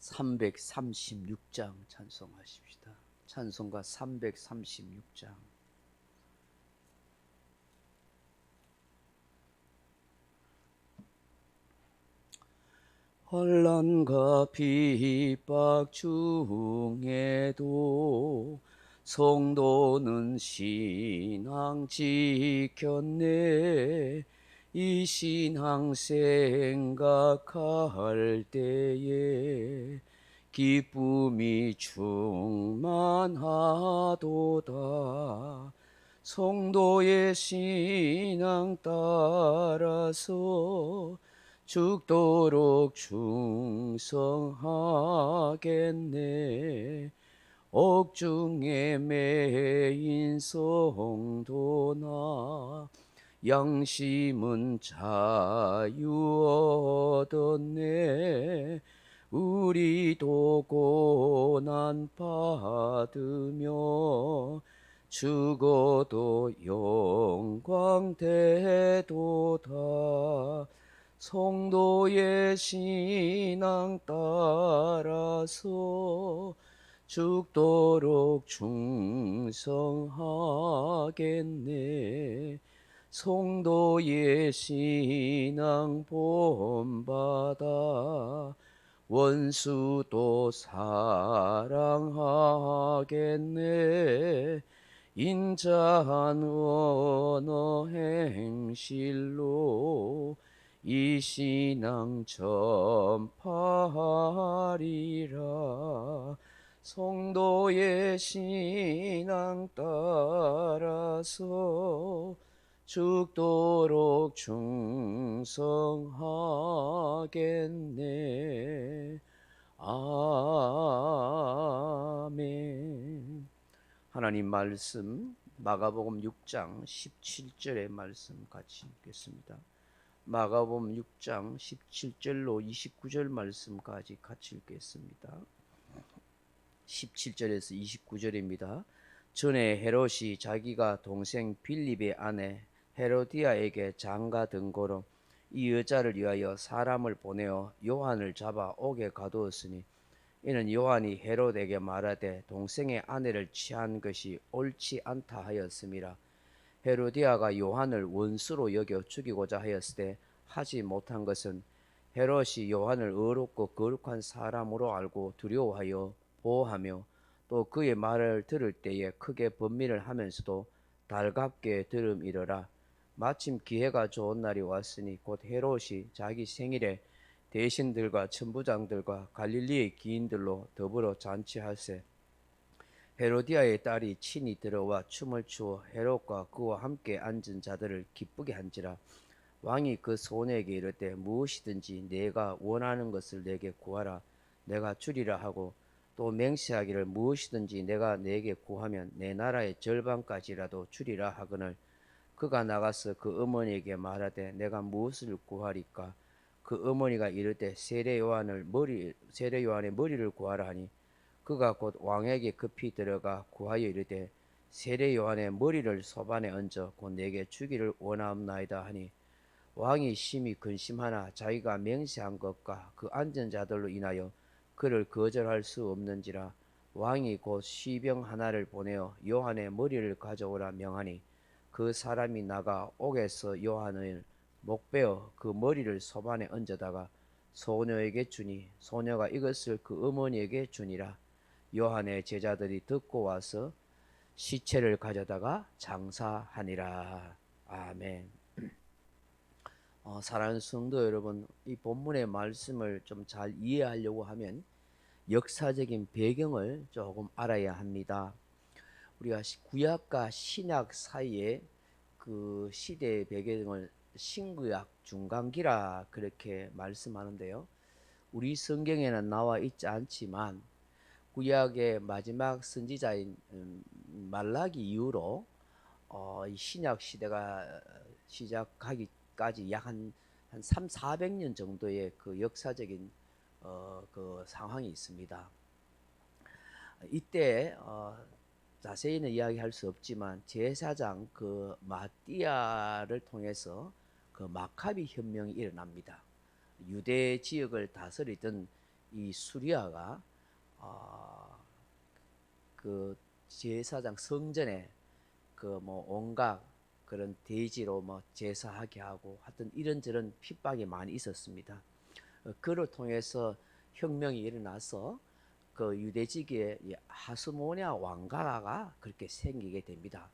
336장 찬송하십시다. 찬송가 336장. 혼란과 핍박 중에도 성도는 신앙 지켰네 이 신앙 생각할 때에 기쁨이 충만하도다. 성도의 신앙 따라서 죽도록 충성하겠네. 옥중에 매인 성도나 양심은 자유 얻었네. 우리도 고난 받으며 죽어도 영광 되도다. 성도의 신앙 따라서 죽도록 충성하겠네 성도의 신앙 본받아 원수도 사랑하겠네. 인자한 언어 행실로 이 신앙 전파하리라. 성도의 신앙 따라서 죽도록 충성하겠네 아멘 하나님 말씀 마가복음 6장 17절의 말씀 같이 읽겠습니다. 마가복음 6장 17절로 29절 말씀까지 같이 읽겠습니다. 17절에서 29절입니다. 전에 헤롯이 자기가 동생 빌립의 아내 헤로디아에게 장가 등고로 이 여자를 위하여 사람을 보내어 요한을 잡아 옥에 가두었으니 이는 요한이 헤롯에게 말하되 동생의 아내를 취한 것이 옳지 않다 하였음이라. 헤로디아가 요한을 원수로 여겨 죽이고자 하였을 때 하지 못한 것은 헤롯이 요한을 의롭고 거룩한 사람으로 알고 두려워하여 보호하며 또 그의 말을 들을 때에 크게 번민을 하면서도 달갑게 들음이러라 마침 기회가 좋은 날이 왔으니 곧 헤롯이 자기 생일에 대신들과 천부장들과 갈릴리의 기인들로 더불어 잔치할세. 헤로디아의 딸이 친히 들어와 춤을 추어 헤롯과 그와 함께 앉은 자들을 기쁘게 한지라 왕이 그 소녀에게 이르되 무엇이든지 내가 원하는 것을 내게 구하라. 내가 주리라 하고 또 맹세하기를 무엇이든지 내가 내게 구하면 내 나라의 절반까지라도 주리라 하거늘 그가 나가서 그 어머니에게 말하되 내가 무엇을 구하리까? 그 어머니가 이르되 세례 요한을 머리 세례 요한의 머리를 구하라 하니 그가 곧 왕에게 급히 들어가 구하여 이르되 세례 요한의 머리를 소반에 얹어 곧 내게 주기를 원하옵나이다 하니 왕이 심히 근심하나 자기가 맹세한 것과 그 앉은 자들로 인하여 그를 거절할 수 없는지라 왕이 곧 시병 하나를 보내어 요한의 머리를 가져오라 명하니 그 사람이 나가 옥에서 요한을 목베어 그 머리를 소반에 얹어다가 소녀에게 주니 소녀가 이것을 그 어머니에게 주니라 요한의 제자들이 듣고 와서 시체를 가져다가 장사하니라 아멘. 어, 사랑하는 성도 여러분, 이 본문의 말씀을 좀 잘 이해하려고 하면 역사적인 배경을 조금 알아야 합니다. 우리가 구약과 신약 사이에 그 시대의 배경을 신구약 중간기라 그렇게 말씀하는데요. 우리 성경에는 나와 있지 않지만 구약의 마지막 선지자인 음, 말라기 이후로 어, 이 신약 시대가 시작하기까지 약한 한 3, 400년 정도의 그 역사적인 어, 그 상황이 있습니다. 이때 어, 자세히는 이야기할 수 없지만 제사장 그 마띠아를 통해서 그 마카비 혁명이 일어납니다. 유대 지역을 다스리던 이 수리아가 어, 그 제사장 성전에 그 뭐 온갖 그런 돼지로 뭐 제사하게 하고 하여튼 이런저런 핍박이 많이 있었습니다. 어, 그를 통해서 혁명이 일어나서 그 유대지기의 이 하스모니아 왕가가 그렇게 생기게 됩니다.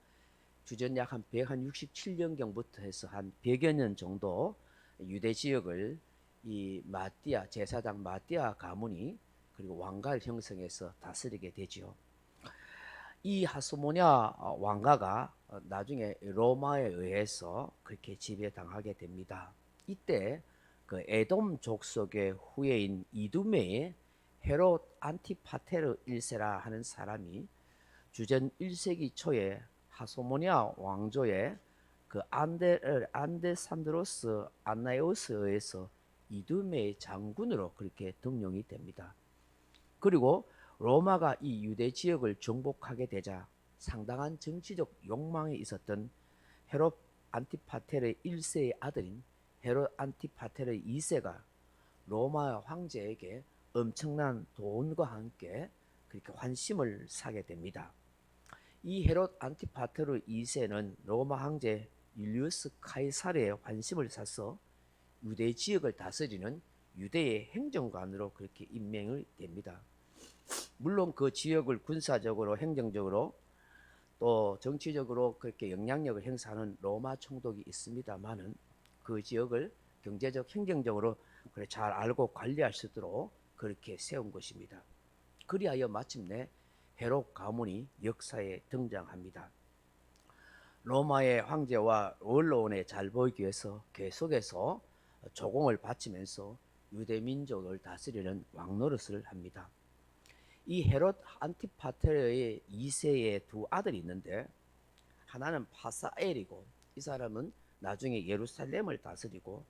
주전 약 한 167년경부터 해서 한 100여 년 정도 유대 지역을 이 마띠아 제사장 마띠아 가문이 그리고 왕가를 형성해서 다스리게 되지요. 이 하스모니아 왕가가 어, 나중에 로마에 의해서 그렇게 지배당하게 됩니다. 이때 그 에돔 족속의 후예인 이두메의 헤롯 안티파테르 1세라 하는 사람이 주전 1세기 초에 하소모니아 왕조의 그 안데 안데산드로스 안나이오스에 의해서 이두메의 장군으로 그렇게 등용이 됩니다. 그리고 로마가 이 유대 지역을 정복하게 되자 상당한 정치적 욕망이 있었던 헤롯 안티파테르 1세의 아들인 헤롯 안티파테르 2세가 로마 황제에게 엄청난 돈과 함께 그렇게 환심을 사게 됩니다. 이 헤롯 안티파테르 2세는 로마 황제 율리우스 카이사르의 환심을 사서 유대 지역을 다스리는 유대의 행정관으로 그렇게 임명이 됩니다. 물론 그 지역을 군사적으로 행정적으로 또 정치적으로 그렇게 영향력을 행사하는 로마 총독이 있습니다만은 그 지역을 경제적 행정적으로 그래 잘 알고 관리할 수 있도록 그렇게 세운 것입니다. 그리하여 마침내 헤롯 가문이 역사에 등장합니다. 로마의 황제와 원로원에 잘 보이기 위해서 계속해서 조공을 바치면서 유대 민족을 다스리는 왕 노릇을 합니다. 이 헤롯 안티파테르의 2세의 두 아들이 있는데 하나는 파사엘이고 이 사람은 나중에 예루살렘을 다스리고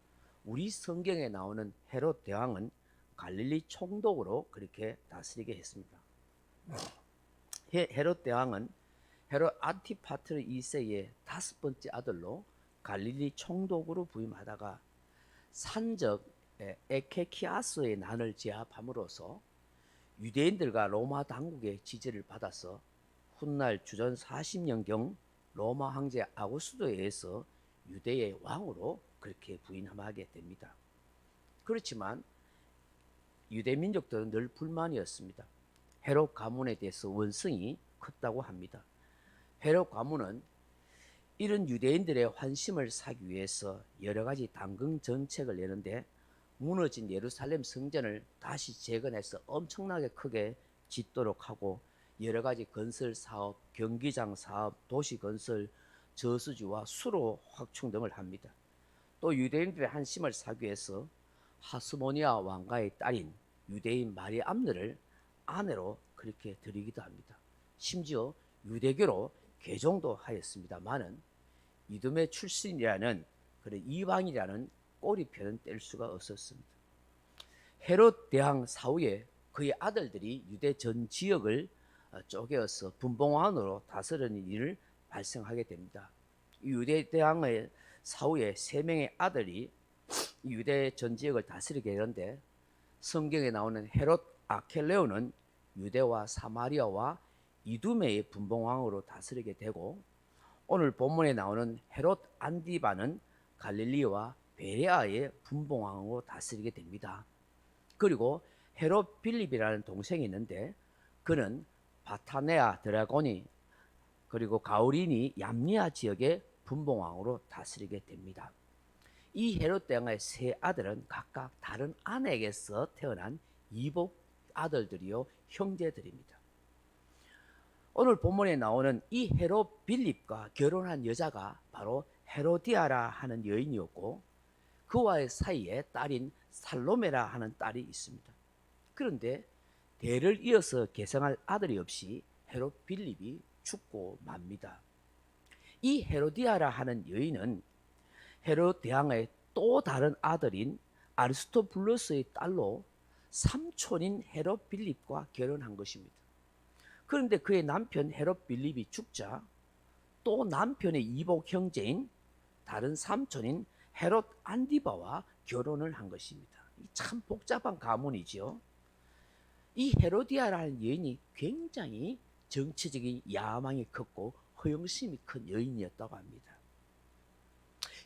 우리 성경에 나오는 헤롯 대왕은 갈릴리 총독으로 그렇게 다스리게 했습니다. 헤- 헤롯 대왕은 헤롯 안티파트르 2세의 다섯 번째 아들로 갈릴리 총독으로 부임하다가 산적 에- 에케키아스의 난을 제압함으로써 유대인들과 로마 당국의 지지를 받아서 훗날 주전 40년경 로마 황제 아구스도에 의해서 유대의 왕으로 그렇게 부임하게 됩니다. 그렇지만 유대 민족들은 늘 불만이었습니다. 헤롯 가문에 대해서 원성이 컸다고 합니다. 헤롯 가문은 이런 유대인들의 환심을 사기 위해서 여러 가지 당근 정책을 내는데 무너진 예루살렘 성전을 다시 재건해서 엄청나게 크게 짓도록 하고 여러 가지 건설 사업, 경기장 사업, 도시 건설, 저수지와 수로 확충 등을 합니다. 또 유대인들의 한심을 사기 위해서 하스모니아 왕가의 딸인 유대인 마리 암느를 아내로 그렇게 드리기도 합니다. 심지어 유대교로 개종도 하였습니다만은 이듬해 출신이라는 그런 이방이라는 꼬리표는 뗄 수가 없었습니다. 헤롯 대왕 사후에 그의 아들들이 유대 전 지역을 어, 쪼개어서 분봉왕으로 다스리는 일을 발생하게 됩니다. 이 유대 대왕의 사후에 세 명의 아들이 이 유대 전 지역을 다스리게 되는데 성경에 나오는 헤롯 아켈레오는 유대와 사마리아와 이두메의 분봉왕으로 다스리게 되고 오늘 본문에 나오는 헤롯 안디바는 갈릴리와 베레아의 분봉왕으로 다스리게 됩니다. 그리고 헤롯 빌립이라는 동생이 있는데 그는 바타네아 드라고니 그리고 가우린이 얌리아 지역의 분봉왕으로 다스리게 됩니다. 이 헤롯 대왕의 세 아들은 각각 다른 아내에게서 태어난 이복 아들들이요 형제들입니다. 오늘 본문에 나오는 이 헤롯 빌립과 결혼한 여자가 바로 헤로디아라 하는 여인이었고 그와의 사이에 딸인 살로메라 하는 딸이 있습니다. 그런데 대를 이어서 계승할 아들이 없이 헤롯 빌립이 죽고 맙니다. 이 헤로디아라 하는 여인은 헤롯 대왕의 또 다른 아들인 아리스토블루스의 딸로 삼촌인 헤롯 빌립과 결혼한 것입니다. 그런데 그의 남편 헤롯 빌립이 죽자 또 남편의 이복 형제인 다른 삼촌인 헤롯 안디바와 결혼을 한 것입니다. 참 복잡한 가문이지요. 이 헤로디아라는 여인이 굉장히 정치적인 야망이 컸고 허영심이 큰 여인이었다고 합니다.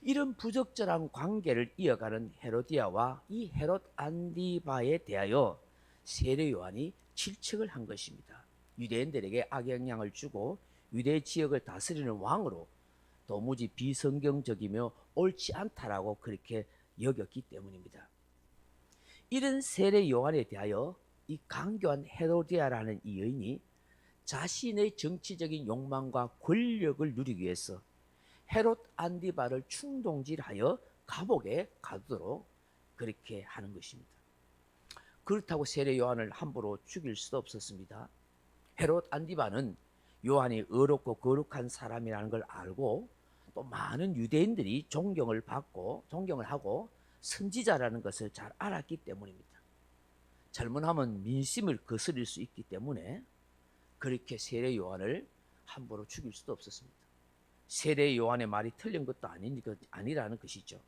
이런 부적절한 관계를 이어가는 헤로디아와 이 헤롯 안디바에 대하여 세례 요한이 질책을 한 것입니다. 유대인들에게 악영향을 주고 유대 지역을 다스리는 왕으로 도무지 비성경적이며 옳지 않다라고 그렇게 여겼기 때문입니다. 이런 세례 요한에 대하여 이 강교한 헤로디아라는 이 여인이 자신의 정치적인 욕망과 권력을 누리기 위해서 헤롯 안디바를 충동질하여 감옥에 가도록 그렇게 하는 것입니다. 그렇다고 세례 요한을 함부로 죽일 수도 없었습니다. 헤롯 안디바는 요한이 의롭고 거룩한 사람이라는 걸 알고 또 많은 유대인들이 존경을 받고 존경을 하고 선지자라는 것을 잘 알았기 때문입니다. 잘못하면 민심을 거스릴 수 있기 때문에 그렇게 세례 요한을 함부로 죽일 수도 없었습니다. 세례 요한의 말이 틀린 것도 아니니까 아니라는 것이죠.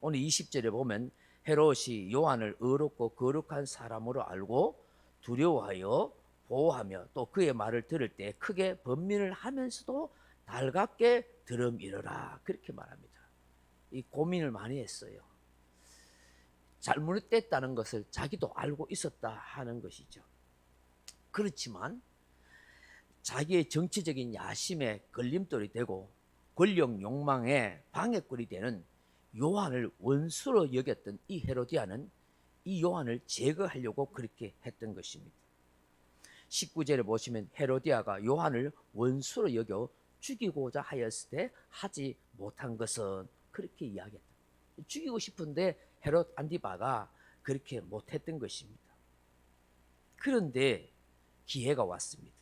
오늘 20절에 보면 헤롯이 요한을 의롭고 거룩한 사람으로 알고 두려워하여 보호하며 또 그의 말을 들을 때 크게 번민을 하면서도 달갑게 들음이러라 그렇게 말합니다. 이 고민을 많이 했어요. 잘못됐다는 것을 자기도 알고 있었다 하는 것이죠. 그렇지만 자기의 정치적인 야심에 걸림돌이 되고 권력 욕망에 방해꾼이 되는 요한을 원수로 여겼던 이 헤로디아는 이 요한을 제거하려고 그렇게 했던 것입니다. 19절에 보시면 헤로디아가 요한을 원수로 여겨 죽이고자 하였을 때 하지 못한 것은 그렇게 이야기했다. 죽이고 싶은데 헤롯 안디바가 그렇게 못했던 것입니다. 그런데 기회가 왔습니다.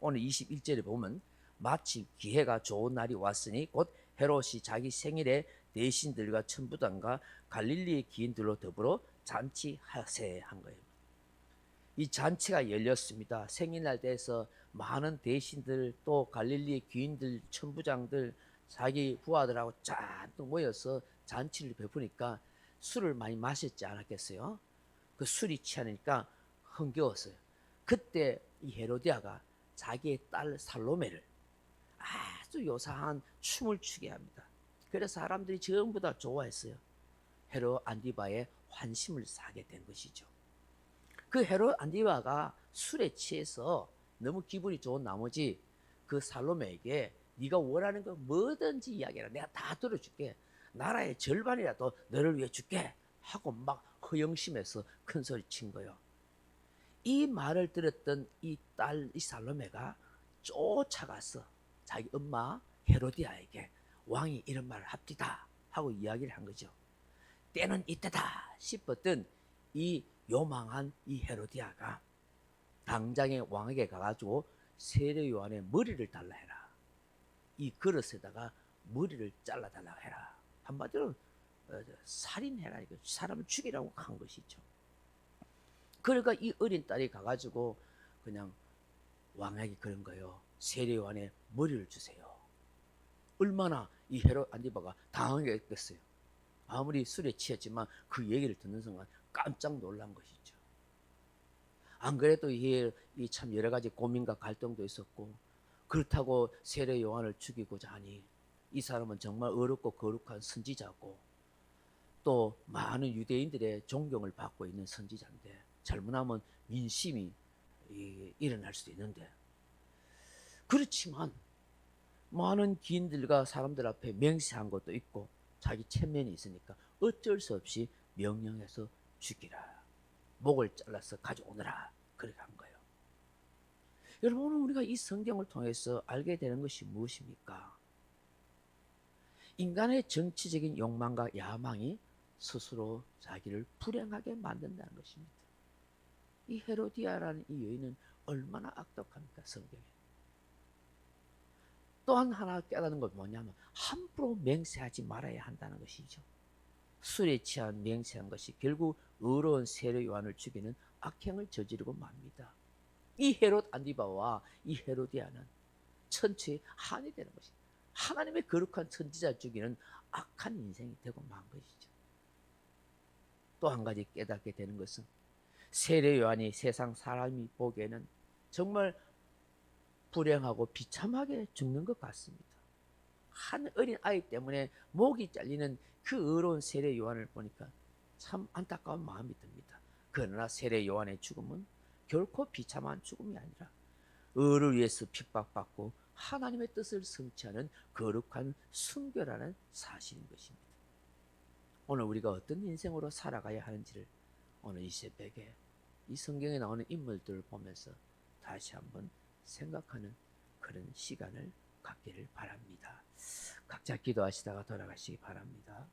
오늘 21절에 보면 마치 기회가 좋은 날이 왔으니 곧 헤롯이 자기 생일에 대신들과 천부장과 갈릴리의 기인들로 더불어 잔치하세 한 거예요. 이 잔치가 열렸습니다. 생일날 돼서 많은 대신들 또 갈릴리의 귀인들, 천부장들, 자기 부하들하고 잔뜩 모여서 잔치를 베푸니까 술을 많이 마셨지 않았겠어요? 그 술이 취하니까 흥겨웠어요. 그때 이 헤로디아가 자기의 딸 살로메를 아주 요상한 춤을 추게 합니다. 그래서 사람들이 전부 다 좋아했어요. 헤로 안디바의 환심을 사게 된 것이죠. 그 헤로 안디바가 술에 취해서 너무 기분이 좋은 나머지 그 살로메에게 네가 원하는 거 뭐든지 이야기해라. 내가 다 들어줄게. 나라의 절반이라도 너를 위해 줄게. 하고 막 허영심에서 큰 소리 친 거요. 이 말을 들었던 이 딸, 이 살로메가 쫓아가서 자기 엄마 헤로디아에게 왕이 이런 말을 합디다 하고 이야기를 한 거죠. 때는 이때다 싶었던 이 요망한 이 헤로디아가 당장에 왕에게 가가지고 세례 요한의 머리를 달라 해라. 이 그릇에다가 머리를 잘라 달라 해라. 한마디로 어, 살인해라. 이거 사람을 죽이라고 한 것이죠. 그러니까 이 어린 딸이 가가지고 그냥 왕에게 그런 거예요. 세례 요한의 머리를 주세요. 얼마나 이 헤롯 안디바가 당황했겠어요. 아무리 술에 취했지만 그 얘기를 듣는 순간 깜짝 놀란 것이죠. 안 그래도 이참 여러 가지 고민과 갈등도 있었고 그렇다고 세례 요한을 죽이고자 하니 이 사람은 정말 어렵고 거룩한 선지자고 또 많은 유대인들의 존경을 받고 있는 선지자인데 잘못하면 민심이 일어날 수도 있는데 그렇지만 많은 기인들과 사람들 앞에 맹세한 것도 있고 자기 체면이 있으니까 어쩔 수 없이 명령해서 죽이라. 목을 잘라서 가져오너라. 그렇게 한 거예요. 여러분 오늘 우리가 이 성경을 통해서 알게 되는 것이 무엇입니까? 인간의 정치적인 욕망과 야망이 스스로 자기를 불행하게 만든다는 것입니다. 이 헤로디아라는 이 여인은 얼마나 악독합니까 성경에. 또한 하나 깨닫는 건 뭐냐면 함부로 맹세하지 말아야 한다는 것이죠. 술에 취한 맹세한 것이 결국 의로운 세례 요한을 죽이는 악행을 저지르고 맙니다. 이 헤롯 안디바와 이 헤로디아는 천추의 한이 되는 것입니다. 하나님의 거룩한 천지자 죽이는 악한 인생이 되고 만 것이죠. 또 한 가지 깨닫게 되는 것은 세례 요한이 세상 사람이 보기에는 정말 불행하고 비참하게 죽는 것 같습니다. 한 어린 아이 때문에 목이 잘리는 그 의로운 세례 요한을 보니까 참 안타까운 마음이 듭니다. 그러나 세례 요한의 죽음은 결코 비참한 죽음이 아니라 의를 위해서 핍박받고 하나님의 뜻을 성취하는 거룩한 순교라는 사실인 것입니다. 오늘 우리가 어떤 인생으로 살아가야 하는지를 오늘 이 새벽에 이 성경에 나오는 인물들을 보면서 다시 한번 생각하는 그런 시간을 갖기를 바랍니다. 각자 기도하시다가 돌아가시기 바랍니다.